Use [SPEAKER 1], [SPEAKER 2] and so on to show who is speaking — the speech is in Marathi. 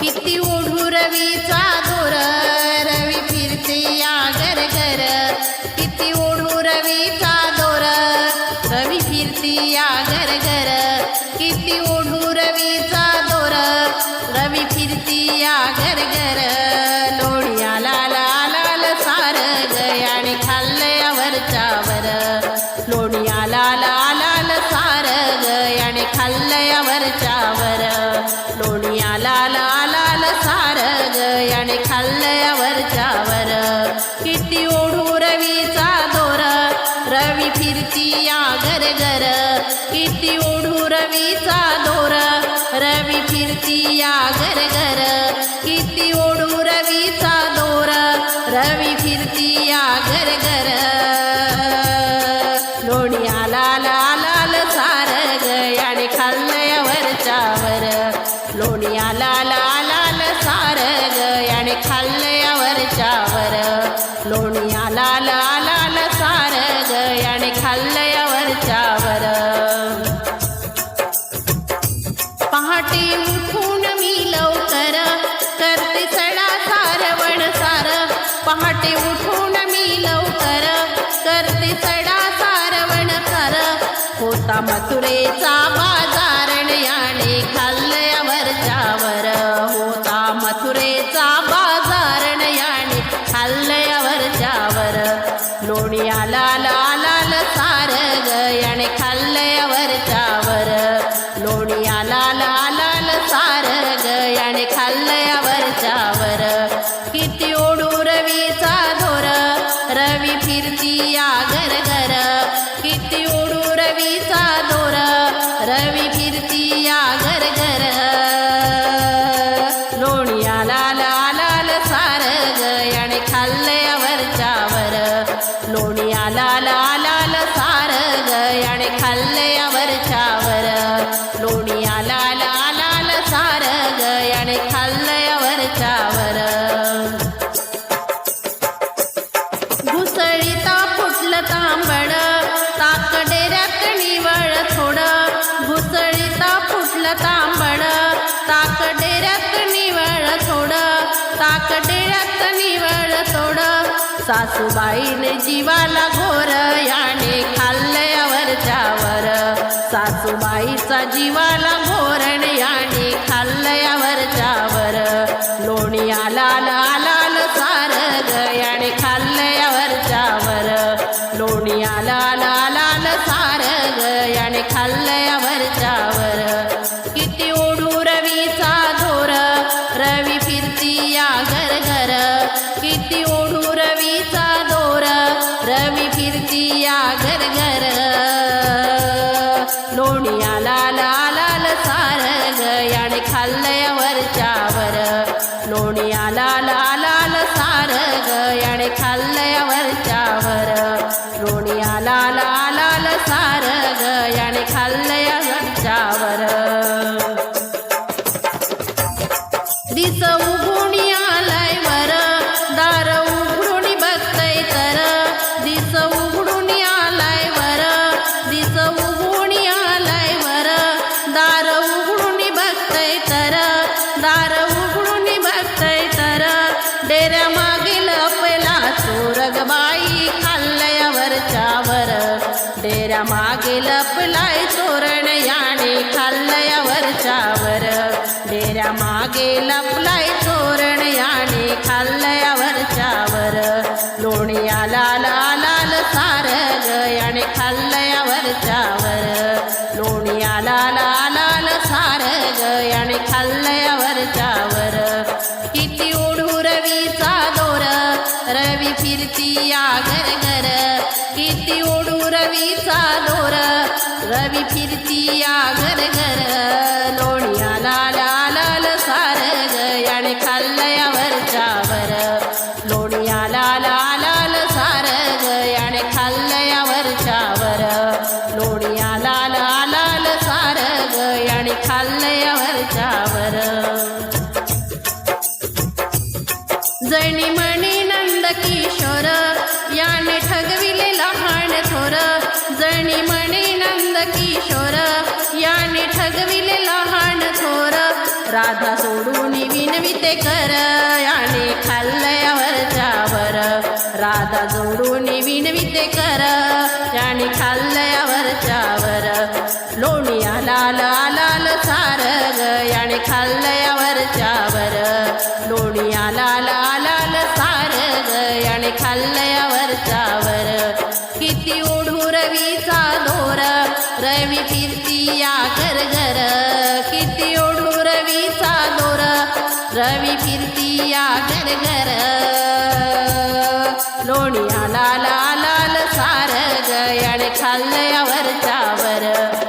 [SPEAKER 1] किती ओढू रवीचा दोर रवी फिरते या घर. घर किती ओढू रवीचा दोर रवी फिरते या घर. घर किती ओढू रवीचा दोर रवी फिरती या घर घर. याने खाल्ल्यावरच्यावर किती ओढू रवीचा दोर. रवी फिरती या घर घर किती ओढू रवीचा दोर. रवी फिरती या घर करते चढा सारवण कर होता मथुरेचा खाल्ल्यावरच्यावर घुसळीता फुटलं तांबड ताक डेऱ्यात निवळ थोड. घुसळीता फुटलं तांबड ताक डेऱ्यात निवळ थोड. ताक डेऱ्यात निवळ थोड. सासूबाईने जीवाला घोर याने खाल्ल्यावरच्यावर सासूबाईचा जीवाला गयाने खाल्ल्यावरच्यावर लोणियाला लाल लाल सार गयाने खाल्ल्यावरच्यावर किती ओढू रवीचा धोर रवी फिरती या घर घर. किती ओढू रवीचा दोर रवी फिरती या घर घर. लोणिया लाल लाल सार गयाने खाल्ल्यावरच्यावर लोणिया लाल लाल लाल याने गयाने खाल्ल्यावरच्यावर दिस उघडून आलाय वर दार उघडून बघतय तर. दिस उघडून आलाय वर दिस उघडून आलाय वर दार उघडून बघतय तर. दार उघडून बघतय तर. डेऱ्या मागे लपला चोरगबाई खाल्ल्यावरच्यावर मागे लपलाय चोरण याने खाल्लयावरच्यावर लोणिया लाल लाल सार गयाने खाल्लयावरच्यावर लोणिया लाल लाल सार गयाने खाल्लयावरच्यावर किती ओढू रवीचा दोर रवी फिरती या घर घर किती ओढू रवीचा दोर रवी फिरती या घर घर लोणिया जणी म्हणे नंद किशोर याने ठगविले लहान थोर. राधा सोडून विनविते कर याने खाल्लयावरच्या वर राधा जोडून विनविते कर याने खाल्लयावरच्या वर लोणी आलाल आलाल सार ग याने खाल्लयावरच्या वर लोणी आलाल आलाल सार ग याने खाल्लयावरच्या घर घर. किती ओढू रवीचा दोर रवी फिरती या घर घर. लोणी लाल लाल सार. गयाने चावर